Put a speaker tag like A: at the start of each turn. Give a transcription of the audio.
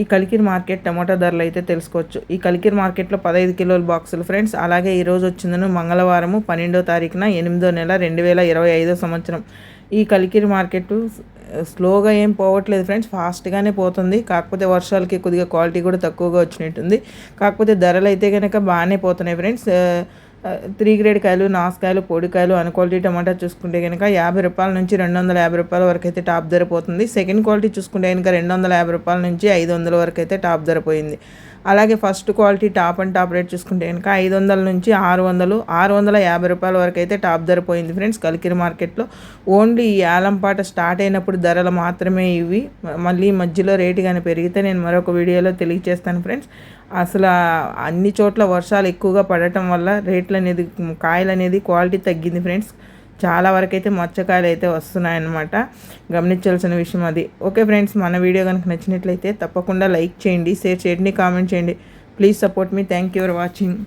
A: ఈ కలికిరి మార్కెట్ టమాటా ధరలు అయితే తెలుసుకోవచ్చు. ఈ కలికిరి మార్కెట్లో పదహైదు కిలోల బాక్సులు ఫ్రెండ్స్. అలాగే ఈరోజు వచ్చిందను మంగళవారము పన్నెండో తారీఖున ఎనిమిదో నెల రెండు వేల ఇరవై ఐదో సంవత్సరం. ఈ కలికిరి మార్కెట్ స్లోగా ఏం పోవట్లేదు ఫ్రెండ్స్. ఫాస్ట్గానే పోతుంది. కాకపోతే వర్షాలకి కొద్దిగా క్వాలిటీ కూడా తక్కువగా వచ్చినట్టుంది. కాకపోతే ధరలు అయితే కనుక బాగానే పోతున్నాయి ఫ్రెండ్స్. త్రీ గ్రేడ్ కాయలు నాసుకాయలు పొడికాయలు అన్ క్వాలిటీ టమాటా చూసుకుంటే కనుక యాభై రూపాయల నుంచి రెండు వందల యాభై రూపాయల వరకు అయితే టాప్ ధర పోతుంది. సెకండ్ క్వాలిటీ చూసుకుంటే కనుక రెండు వందల యాభై రూపాయల నుంచి ఐదు వందల వరకు అయితే టాప్ ధర పోయింది. అలాగే first quality top and top rate చూసుకుంటే కనుక ఐదు వందల నుంచి ఆరు వందలు ఆరు వందల యాభై రూపాయల వరకు అయితే టాప్ ధర పోయింది ఫ్రెండ్స్ కలికిరి మార్కెట్లో. ఓన్లీ ఈ ఆలంపాట స్టార్ట్ అయినప్పుడు ధరలు మాత్రమే ఇవి. మళ్ళీ మధ్యలో రేటు కానీ పెరిగితే నేను మరొక వీడియోలో తెలియజేస్తాను ఫ్రెండ్స్. అసలు అన్ని చోట్ల వర్షాలు ఎక్కువగా పడటం వల్ల రేట్లు అనేది కాయలు అనేది క్వాలిటీ తగ్గింది ఫ్రెండ్స్. చాలా వరకు అయితే మచ్చకాయలు అయితే వస్తున్నాయన్నమాట. గమనించాల్సిన విషయం అది. ఓకే ఫ్రెండ్స్ మన వీడియో కనుక నచ్చినట్లయితే తప్పకుండా లైక్ చేయండి షేర్ చేయండి కామెంట్ చేయండి. Please support me. Thank you for watching.